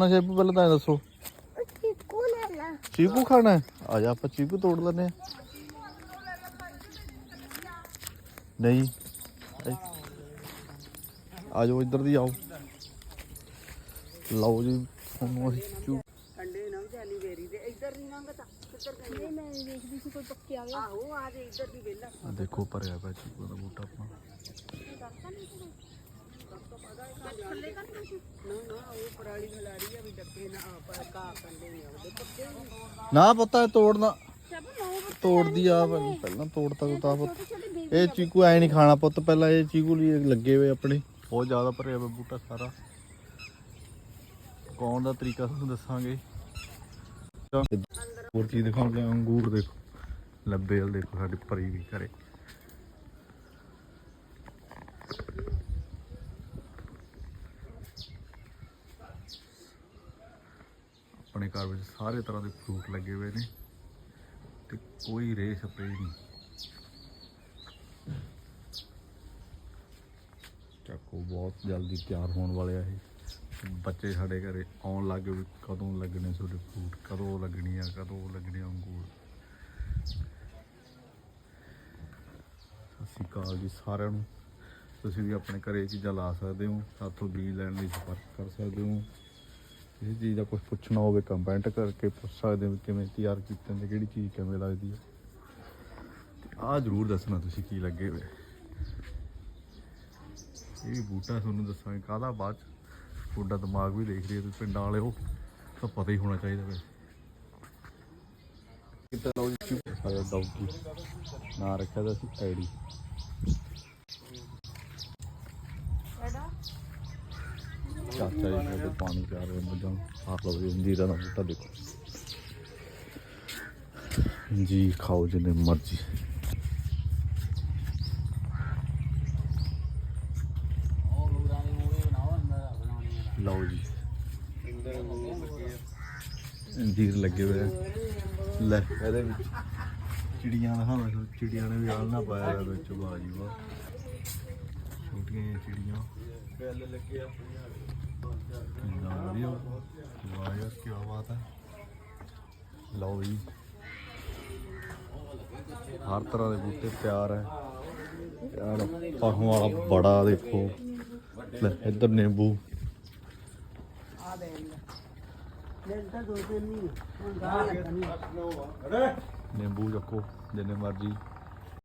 ਨਾ ਸ਼ੇਪੂ ਪਹਿਲਾਂ ਤਾਂ ਇਹ ਦੱਸੋ। ਚੀਕੂ ਲੈ ਲਾ। ਚੀਕੂ ਖਾਣਾ ਹੈ? ਆ ਜਾ ਆਪਾਂ ਚੀਕੂ ਤੋੜ ਲੈਨੇ ਆ ਨਹੀਂ। ਆ ਜਾਓ ਇੱਧਰ ਦੀ ਆਓ। ਲਓ ਜੀ ਤੁਹਾਨੂੰ ਅਸੀਂ ਚੂ ਕੰਡੇ ਨਾ ਜਾਲੀ ਵੇਰੀ ਦੇ। ਇੱਧਰ ਨਹੀਂ ਲੰਘਦਾ ਕਿੱਧਰ ਗਈ? ਨਹੀਂ ਮੈਂ ਵੇਖਦੀ ਸੀ ਕੋਈ ਪੱਕੇ ਆ ਗਿਆ ਆਹੋ ਆ ਜੇ ਇੱਧਰ ਦੀ ਵੇਲਾ। ਆ ਦੇਖੋ ਭਰਿਆ ਪਿਆ ਚੀਕੂ ਦਾ ਬੂਟਾ ਆਪਣਾ। ਨਹੀਂ ਨਾ ਪਤਾ ਤੋੜਨਾ। ਤੋੜਦੀ ਆ ਪਹਿਲਾਂ ਤੋੜਤਾ ਤਾਂ ਪੁੱਤ। ਇਹ ਚੀਕੂ ਐ ਨਹੀਂ ਖਾਣਾ ਪੁੱਤ, ਪਹਿਲਾਂ ਇਹ ਚੀਕੂ ਲਈ ਲੱਗੇ ਹੋਏ ਆਪਣੇ। ਬਹੁਤ ਜ਼ਿਆਦਾ ਭਰਿਆ ਹੋਇਆ ਬੂਟਾ ਸਾਰਾ। ਕੌਣ ਦਾ ਤਰੀਕਾ ਤੁਹਾਨੂੰ ਦੱਸਾਂਗੇ? ਹੋਰ ਚੀਜ਼ ਦਿਖਾਉਂਦੇ ਅੰਗੂਰ ਦੇਖੋ। ਲੱਭੇ ਵਾਲ ਦੇਖੋ ਸਾਡੇ ਭਰੀ ਵੀ ਕਰੇ ਆਪਣੇ ਘਰ ਵਿੱਚ ਸਾਰੇ ਤਰ੍ਹਾਂ ਦੇ ਫਰੂਟ ਲੱਗੇ ਹੋਏ ਨੇ ਤੇ ਕੋਈ ਰੇ ਸਪਰੇ ਨਹੀਂ। ਚਾਕੂ ਬਹੁਤ ਜਲਦੀ ਤਿਆਰ ਹੋਣ ਵਾਲੇ ਆ ਇਹ। ਬੱਚੇ ਸਾਡੇ ਘਰੇ ਆਉਣ ਲੱਗੇ ਵੀ ਕਦੋਂ ਲੱਗਣੇ ਤੁਹਾਡੇ ਫਰੂਟ ਕਦੋਂ ਲੱਗਣੀ ਆ, ਕਦੋਂ ਲੱਗਣੇ ਆ ਅੰਗੂਰ। ਸਤਿ ਸ਼੍ਰੀ ਅਕਾਲ ਜੀ ਸਾਰਿਆਂ ਨੂੰ। ਤੁਸੀਂ ਵੀ ਆਪਣੇ ਘਰੇ ਚੀਜ਼ਾਂ ਲਾ ਸਕਦੇ ਹੋ, ਸਾਥੋਂ ਬੀਜ ਲੈਣ ਲਈ ਸੰਪਰਕ ਕਰ ਸਕਦੇ ਹੋ। ਕਿਸੇ ਚੀਜ਼ ਦਾ ਕੁਝ ਪੁੱਛਣਾ ਹੋਵੇ ਕਮੈਂਟ ਕਰਕੇ ਪੁੱਛ ਸਕਦੇ ਹੋ ਵੀ ਕਿਵੇਂ ਤਿਆਰ ਕੀਤੇ ਨੇ ਕਿਹੜੀ ਚੀਜ਼ ਕਿਵੇਂ ਲੱਗਦੀ ਹੈ। ਆ ਜਰੂਰ ਦੱਸਣਾ ਤੁਸੀਂ ਕੀ ਲੱਗੇ ਹੋਏ। ਇਹ ਵੀ ਬੂਟਾ ਤੁਹਾਨੂੰ ਦੱਸਾਂਗੇ ਕਾਹਦਾ ਬਾਅਦ ਚ। ਤੁਹਾਡਾ ਦਿਮਾਗ ਵੀ ਦੇਖ ਰਹੀ ਤੁਸੀਂ ਪਿੰਡਾਂ ਵਾਲੇ ਹੋ ਤਾਂ ਪਤਾ ਹੀ ਹੋਣਾ ਚਾਹੀਦਾ ਵੈਸੇ। ਕਿਤੇ ਲਓ ਜੀ ਸਾਡਾ ਡੌਗੀ ਨਾਂ ਰੱਖਿਆ ਦਾ ਸੀ ਐਡੀ ਚਾਚਾ ਜੀ ਸਾਡੇ ਪਾਣੀ ਪਿਆ ਰਹੇ ਮੱਝਾਂ ਨੂੰ। ਲਓ ਜੀਰਾ ਦਾ ਬੂਟਾ ਦੇਖੋ। ਜੀ ਖਾਓ ਜਿੰਨੇ ਮਰਜ਼ੀ। ਲਓ ਜੀ। ਅੰਜੀਰ ਲੱਗੇ ਹੋਏ ਲੈ, ਇਹਦੇ ਵਿੱਚ ਚਿੜੀਆਂ ਦਾ ਹਾਂ ਚਿੜੀਆਂ ਨੇ ਵੀ ਆਲਣਾ ਪਾਇਆ ਹੋਇਆ ਵਿੱਚ, ਵਾਹ ਜੀ ਵਾਹ। ਛੋਟੀਆਂ ਚਿੜੀਆਂ। ਬੈਲ ਲੱਗੇ ਆ ਕਿੰਨਾ ਵਾਹ ਯਾਰ ਕੀ ਬਾਤ ਹੈ ਲਓ ਜੀ। ਹਰ ਤਰ੍ਹਾਂ ਦੇ ਬੂਟੇ ਪਿਆਰ ਹੈ ਯਾਰ ਪਹੁੰ ਵਾਲਾ ਬੜਾ ਦੇਖੋ। ਲੈ, ਇੱਧਰ ਨਿੰਬੂ। ਆ ਦੇ ਲੈ ਤਾਂ ਦੋ ਤਿੰਨ ਨਹੀਂ ਨਿੰਬੂ ਚੱਕੋ, ਜਿੰਨੇ ਮਰਜ਼ੀ।